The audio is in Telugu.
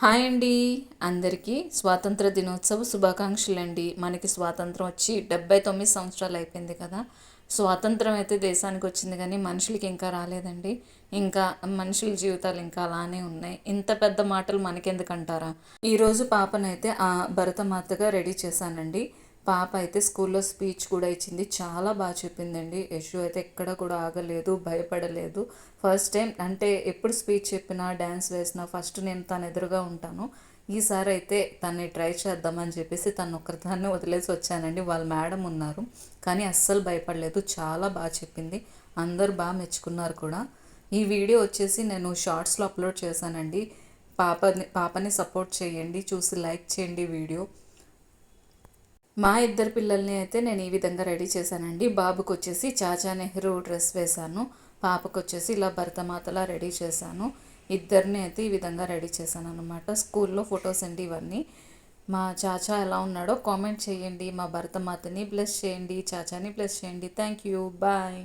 హాయ్ అండి. అందరికీ స్వాతంత్ర దినోత్సవ శుభాకాంక్షలు అండి మనకి స్వాతంత్రం వచ్చి డెబ్బై తొమ్మిది సంవత్సరాలు అయిపోయింది కదా. స్వాతంత్రం అయితే దేశానికి వచ్చింది కానీ మనుషులకి ఇంకా రాలేదండి. ఇంకా మనుషుల జీవితాలు ఇంకా అలానే ఉన్నాయి. ఇంత పెద్ద మాటలు మనకెందుకంటారా? ఈరోజు పాపనైతే ఆ భరతమాతగా రెడీ చేశానండి. పాప అయితే స్కూల్లో స్పీచ్ కూడా ఇచ్చింది. చాలా బాగా చెప్పిందండి. యశు అయితే ఎక్కడ కూడా ఆగలేదు భయపడలేదు. ఫస్ట్ టైం అంటే ఎప్పుడు స్పీచ్ చెప్పినా డ్యాన్స్ వేసినా ఫస్ట్ నేను తన ఎదురుగా ఉంటాను. ఈసారి అయితే తన్ని ట్రై చేద్దామని చెప్పేసి తను ఒక్కరిదాన్ని వదిలేసి వచ్చానండి. వాళ్ళ మేడం ఉన్నారు. కానీ అస్సలు భయపడలేదు. చాలా బాగా చెప్పింది. అందరూ బాగా మెచ్చుకున్నారు కూడా. ఈ వీడియో వచ్చేసి నేను షార్ట్స్లో అప్లోడ్ చేశానండి. పాపని పాపని సపోర్ట్ చేయండి. చూసి లైక్ చేయండి వీడియో. మా ఇద్దరు పిల్లల్ని అయితే నేను ఈ విధంగా రెడీ చేశానండి. బాబుకు వచ్చేసి చాచా నెహ్రూ డ్రెస్ వేశాను. పాపకు వచ్చేసి ఇలా భరతమాతలా రెడీ చేశాను. ఇద్దరిని అయితే ఈ విధంగా రెడీ చేశాను అనమాట స్కూల్లో ఫొటోస్ అండి ఇవన్నీ. మా చాచా ఎలా ఉన్నాడో కామెంట్ చేయండి. మా భరతమాతని బ్లెస్ చేయండి. చాచాని బ్లెస్ చేయండి. Thank you. బాయ్.